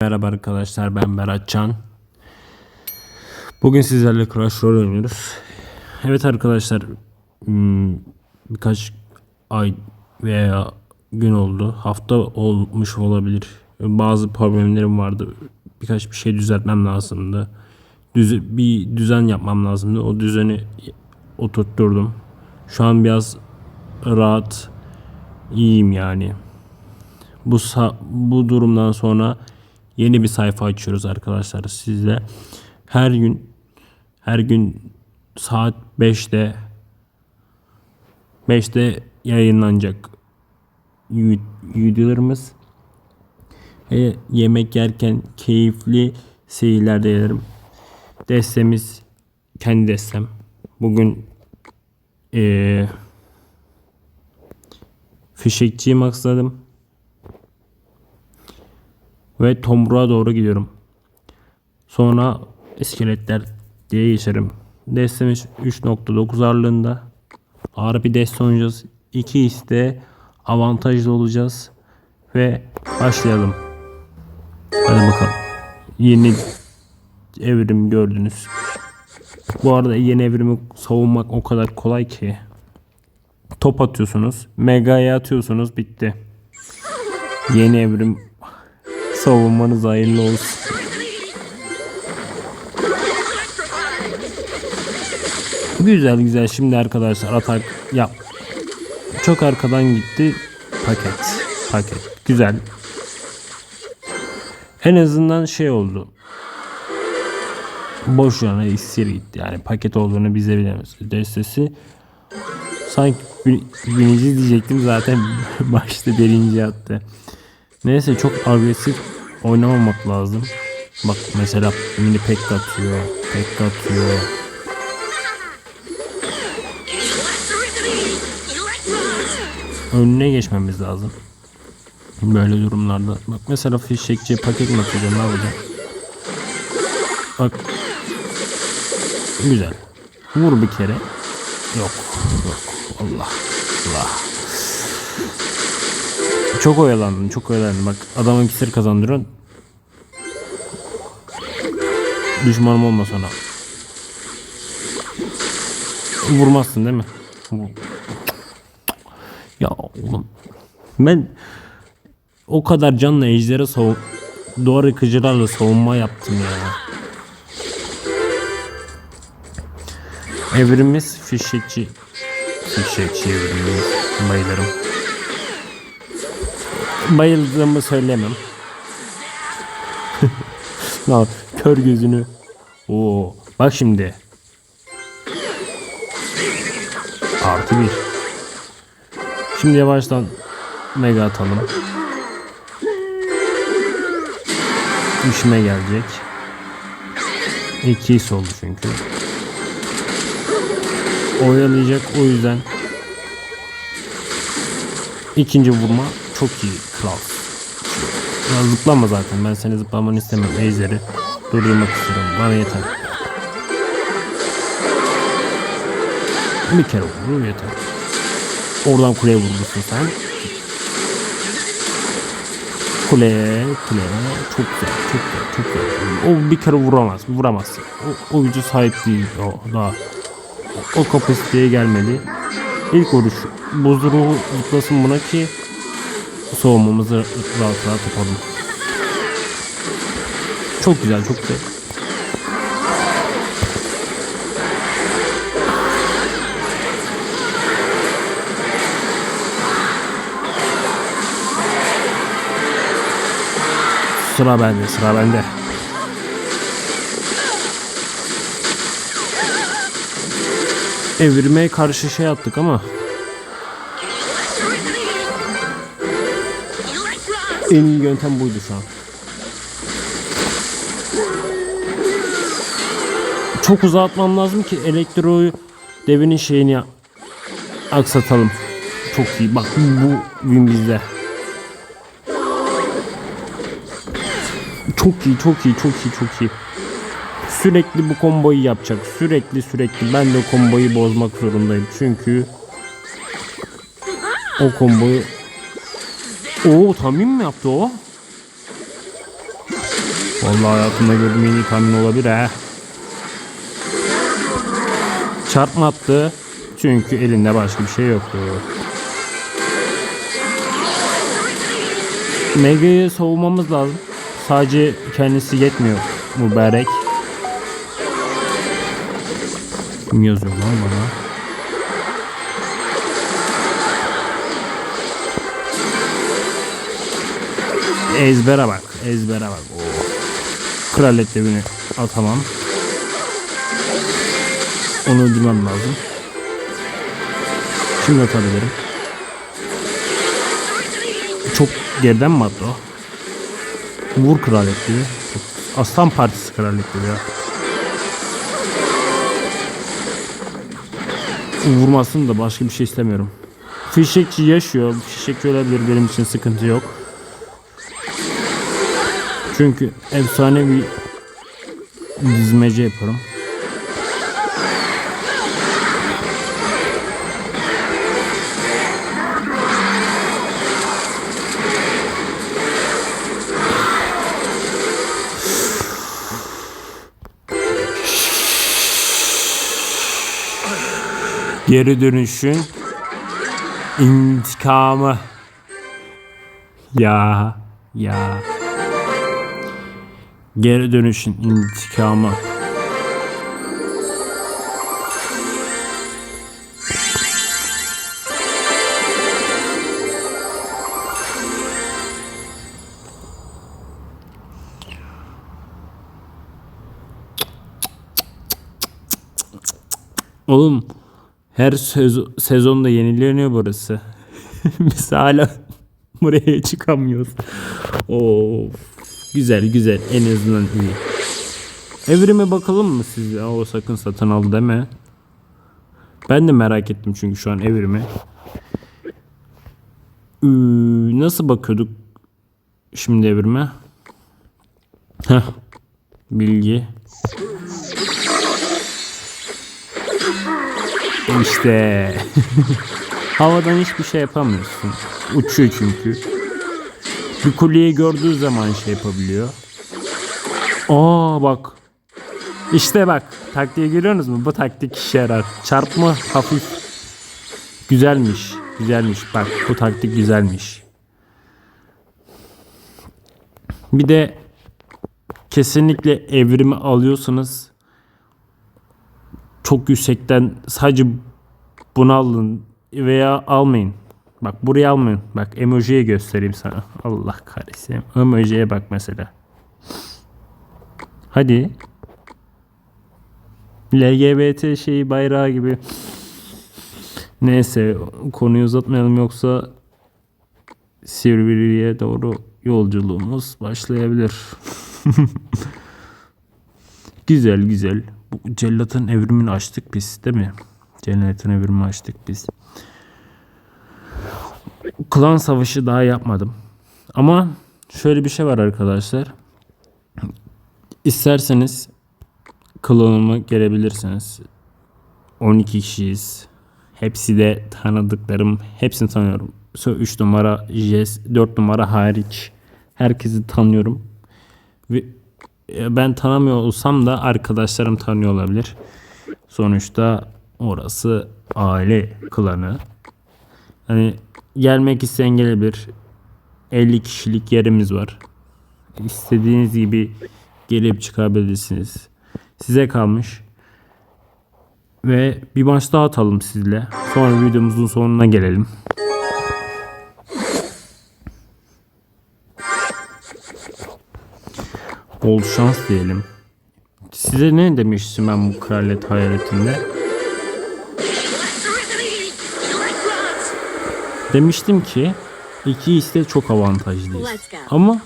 Merhaba arkadaşlar ben Berat Can. Bugün sizlerle Crash Royale oynuyoruz. Evet arkadaşlar hmm, birkaç ay veya gün oldu. Hafta olmuş olabilir. Bazı problemlerim vardı. Birkaç bir şey düzeltmem lazımdı. Düz, bir düzen yapmam lazımdı. O düzeni oturtturdum. Şu an biraz rahat iyiyim yani. Bu bu durumdan sonra yeni bir sayfa açıyoruz arkadaşlar sizle. Her gün her gün saat 5'te 5'te yayınlanacak vid- videolarımız. Ve yemek yerken keyifli seyirler dilerim. Destemiz kendi destem. Bugün eee fişekçiyi maksadım. Ve tomruğa doğru gidiyorum. Sonra iskeletler diye geçerim. Destemiz 3.9 ağırlığında. Ağır bir deste oynayacağız. 2 iste avantajlı olacağız. Ve başlayalım. Hadi bakalım. Yeni evrim gördünüz. Bu arada yeni evrimi savunmak o kadar kolay ki. Top atıyorsunuz. Mega'ya atıyorsunuz. Bitti. Yeni evrim savunmanız hayırlı olsun. Güzel güzel. Şimdi arkadaşlar atak yap. Çok arkadan gitti. Paket. Paket. Güzel. En azından şey oldu. Boş yana istir gitti. Yani paket olduğunu bize bilemez. Destesi sanki bir- birinci diyecektim zaten başta birinci attı. Neyse çok agresif oynamamak lazım. Bak mesela mini pek atıyor. Pek atıyor. Önüne geçmemiz lazım. Böyle durumlarda. Bak mesela fişekçi paket mi atacağım ne yapacağım? Bak. Güzel. Vur bir kere. Yok. Yok. Allah. Allah. Çok oyalandın, çok oyalandın. Bak adama iksir kazandırıyorsun. Düşmanım olma sonra. Vurmazsın değil mi? Ya oğlum. Ben o kadar canla ejderi savun... Duvar yıkıcılarla savunma yaptım ya. Evrimiz fişekçi. Fişekçi evrimimiz. Bayılırım. Bayıldığımı söylemem. Lan kör gözünü. Oo, bak şimdi. Artı bir. Şimdi yavaştan mega atalım. İşime gelecek. İki oldu çünkü. Oyalayacak o yüzden. İkinci vurma çok iyi kral. Ya zıplama zaten ben seni zıplamanı istemem ejderi. Durdurmak istiyorum bana yeter. Bir kere vurur yeter. Oradan kuleye vurursun sen. Kule, kule. Çok güzel, çok güzel, çok güzel. O bir kere vuramaz, vuramaz. O, o gücü sahip değil o daha. O kapasiteye gelmedi. İlk vuruş buzduruğu zıplasın buna ki soğumamızı rahat rahat yapalım. Çok güzel, çok güzel. Sıra bende, sıra bende. Evirmeye karşı şey yaptık ama en iyi yöntem buydu şu an. Çok uzatmam lazım ki elektroyu devinin şeyini aksatalım. Çok iyi. Bak bu win bizde. Çok iyi, çok iyi, çok iyi, çok iyi. Sürekli bu komboyu yapacak. Sürekli sürekli. Ben de komboyu bozmak zorundayım. Çünkü o komboyu Oo tamim mi yaptı o? Vallahi hayatımda gördüğüm en iyi tahmin olabilir ha. Çarpma attı. Çünkü elinde başka bir şey yoktu. Mega'yı savunmamız lazım. Sadece kendisi yetmiyor mübarek. Kim yazıyor lan bana? Ezbere bak. Ezbere bak. Oo. Kraliyet devini atamam. Onu öldürmem lazım. Şimdi atabilirim. Çok geriden mi attı o? Vur kraliyet diye. Aslan Partisi kraliyet diye ya. Vurmasın da başka bir şey istemiyorum. Fişekçi yaşıyor. Fişekçi olabilir benim için sıkıntı yok. Çünkü efsane bir dizmece yaparım. Geri dönüşün intikamı. Ya ya. Geri dönüşün intikamı. Oğlum her söz- sezonda yenileniyor burası. Biz hala buraya çıkamıyoruz. Of. Güzel güzel en azından iyi. Evrime bakalım mı siz? ya? O sakın satın al deme. Ben de merak ettim çünkü şu an evrime. Ee, nasıl bakıyorduk şimdi evrime? Heh. Bilgi. İşte. Havadan hiçbir şey yapamıyorsun. Uçuyor çünkü. Bir kuleyi gördüğü zaman şey yapabiliyor. Aa bak. İşte bak. Taktiğe görüyorsunuz mu? Bu taktik işe yarar. Çarpma hafif. Güzelmiş. Güzelmiş. Bak bu taktik güzelmiş. Bir de kesinlikle evrimi alıyorsanız çok yüksekten sadece bunu alın veya almayın. Bak buraya almayın. Bak emojiye göstereyim sana. Allah kahretsin. Emojiye bak mesela. Hadi. LGBT şeyi bayrağı gibi. Neyse konuyu uzatmayalım yoksa Sivri'ye doğru yolculuğumuz başlayabilir. güzel güzel. Bu cellatın evrimini açtık biz değil mi? Cellatın evrimini açtık biz. Klan savaşı daha yapmadım. Ama şöyle bir şey var arkadaşlar. İsterseniz klanıma gelebilirsiniz. 12 kişiyiz. Hepsi de tanıdıklarım. Hepsini tanıyorum. 3 numara Jess, 4 numara hariç. Herkesi tanıyorum. Ve e, ben tanımıyor olsam da arkadaşlarım tanıyor olabilir. Sonuçta orası aile klanı. Hani gelmek isteyen gelebilir. 50 kişilik yerimiz var. İstediğiniz gibi gelip çıkabilirsiniz. Size kalmış. Ve bir maç daha atalım sizle. Sonra videomuzun sonuna gelelim. Bol şans diyelim. Size ne demiştim ben bu kraliyet hayaletinde? Demiştim ki iki iste çok avantajlıyız. Ama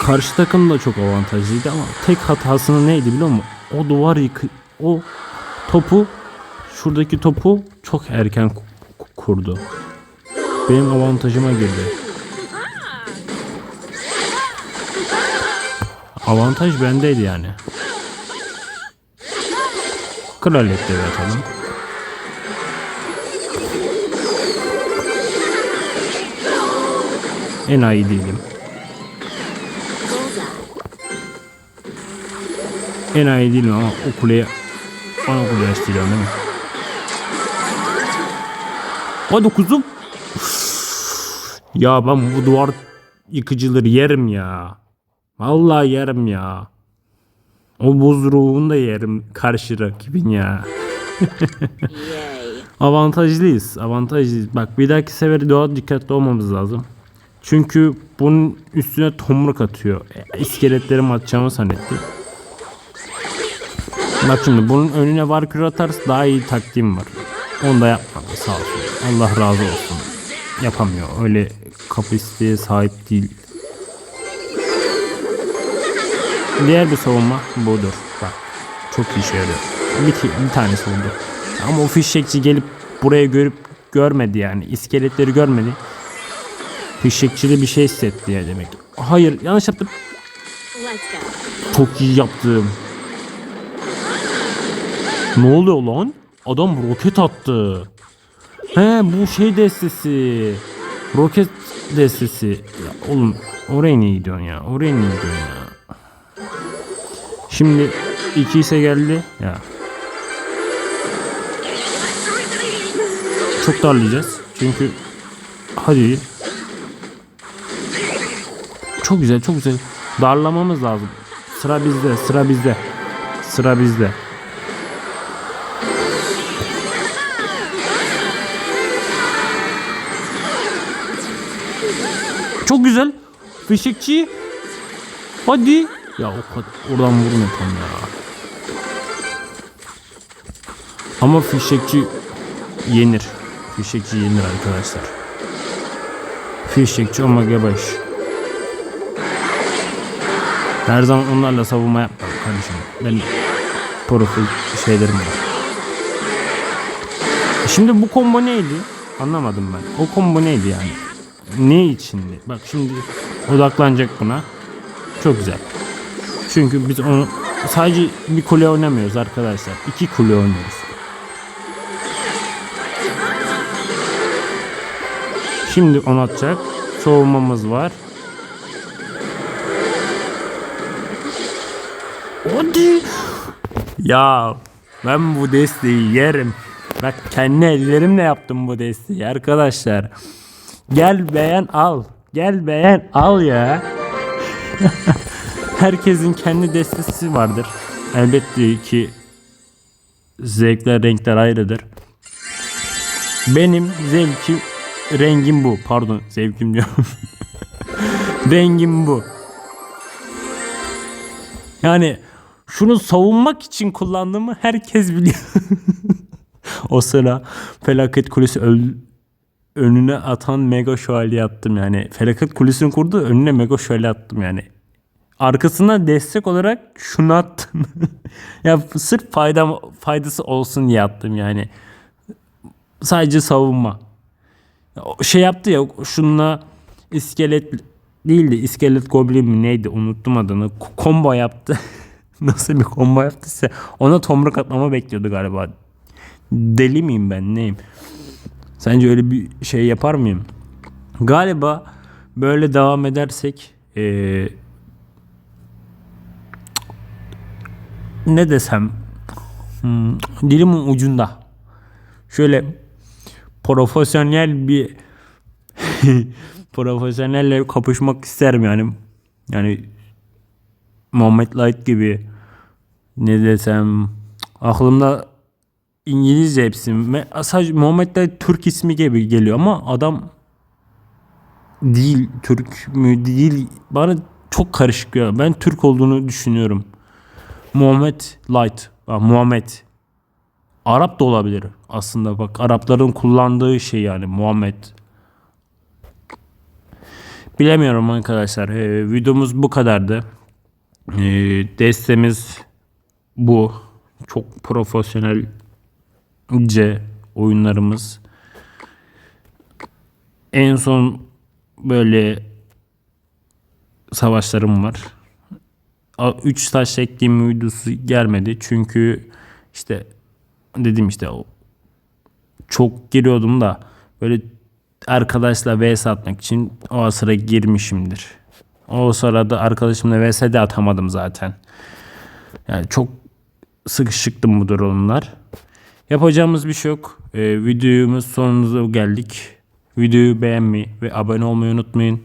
karşı takım da çok avantajlıydı ama tek hatasını neydi biliyor musun? O duvar yıkı o topu şuradaki topu çok erken ku- ku- kurdu. Benim avantajıma girdi. Avantaj bendeydi yani. Kraliyet de atalım. Enayi değilim. enayi değilim ama o kuleye ana kuleye açtırıyorum değil mi? Hadi kuzum. Ya ben bu duvar yıkıcıları yerim ya. Vallahi yerim ya. O buz ruhunu da yerim karşı rakibin ya. Avantajlıyız. Avantajlıyız. Bak bir dahaki sefer daha dikkatli olmamız lazım. Çünkü bunun üstüne tomruk atıyor. E, İskeletlerimi atacağımı zannetti. Bak şimdi bunun önüne var kür atarsa daha iyi taktiğim var. Onu da yapmadı sağ olsun. Allah razı olsun. Yapamıyor. Öyle kapasiteye sahip değil. Diğer bir savunma budur. Bak çok işe yarıyor. Bir, bir tanesi oldu. Ama o fişekçi gelip buraya görüp görmedi yani. İskeletleri görmedi. Fişekçi de bir şey hissetti ya demek. Hayır yanlış yaptım. Çok iyi yaptım. Ne oluyor lan? Adam roket attı. He bu şey destesi. Roket destesi. Ya oğlum oraya niye gidiyorsun ya? Oraya niye gidiyorsun ya? Şimdi iki ise geldi. Ya. Çok darlayacağız. Çünkü hadi. Çok güzel, çok güzel. Darlamamız lazım. Sıra bizde, sıra bizde. Sıra bizde. Çok güzel. Fişekçi. Hadi. Ya o kadar oradan vurma tam ya. Ama fişekçi yenir. Fişekçi yenir arkadaşlar. Fişekçi Omega 5. Her zaman onlarla savunma yapmam kardeşim. Ben profil şeylerim var. E Şimdi bu combo neydi? Anlamadım ben. O combo neydi yani? Ne içindi? Bak şimdi odaklanacak buna. Çok güzel. Çünkü biz onu sadece bir kule oynamıyoruz arkadaşlar. İki kule oynuyoruz. Şimdi onu atacak. Soğumamız var. Hadi. Ya ben bu desteği yerim. Bak kendi ellerimle yaptım bu desteği arkadaşlar. Gel beğen al. Gel beğen al ya. Herkesin kendi destesi vardır. Elbette ki zevkler renkler ayrıdır. Benim zevkim rengim bu. Pardon zevkim diyorum. rengim bu. Yani şunu savunmak için kullandığımı herkes biliyor. o sıra felaket kulesi öl- önüne atan mega şövalye attım yani. Felaket kulesini kurdu önüne mega şövalye attım yani. Arkasına destek olarak şunu attım. ya sırf fayda faydası olsun diye attım yani. Sadece savunma. Şey yaptı ya şununla iskelet değildi iskelet goblin mi neydi unuttum adını. Combo yaptı. Nasıl bir combo yaptıysa ona tomruk atmamı bekliyordu galiba. Deli miyim ben neyim? Sence öyle bir şey yapar mıyım? Galiba böyle devam edersek eee, ne desem hmm, dilimin ucunda şöyle profesyonel bir profesyonelle kapışmak isterim yani yani Muhammed Light gibi ne desem aklımda İngilizce hepsi. Sadece Muhammed Light Türk ismi gibi geliyor ama adam değil Türk mü değil. Bana çok karışık ya. Ben Türk olduğunu düşünüyorum. Muhammed Light Bak, Muhammed. Arap da olabilir aslında. Bak Arapların kullandığı şey yani Muhammed. Bilemiyorum arkadaşlar. Ee, videomuz bu kadardı. Ee, destemiz bu. Çok profesyonelce oyunlarımız. En son böyle savaşlarım var. 3 taş ekleyeyim videosu gelmedi. Çünkü işte dedim işte çok giriyordum da böyle arkadaşla vs atmak için o sıra girmişimdir. O sırada arkadaşımla vs de atamadım zaten. Yani çok sıkışıktım bu durumlar. Yapacağımız bir şey yok. Ee, videomuz sonuna geldik. Videoyu beğenmeyi ve abone olmayı unutmayın.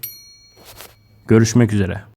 Görüşmek üzere.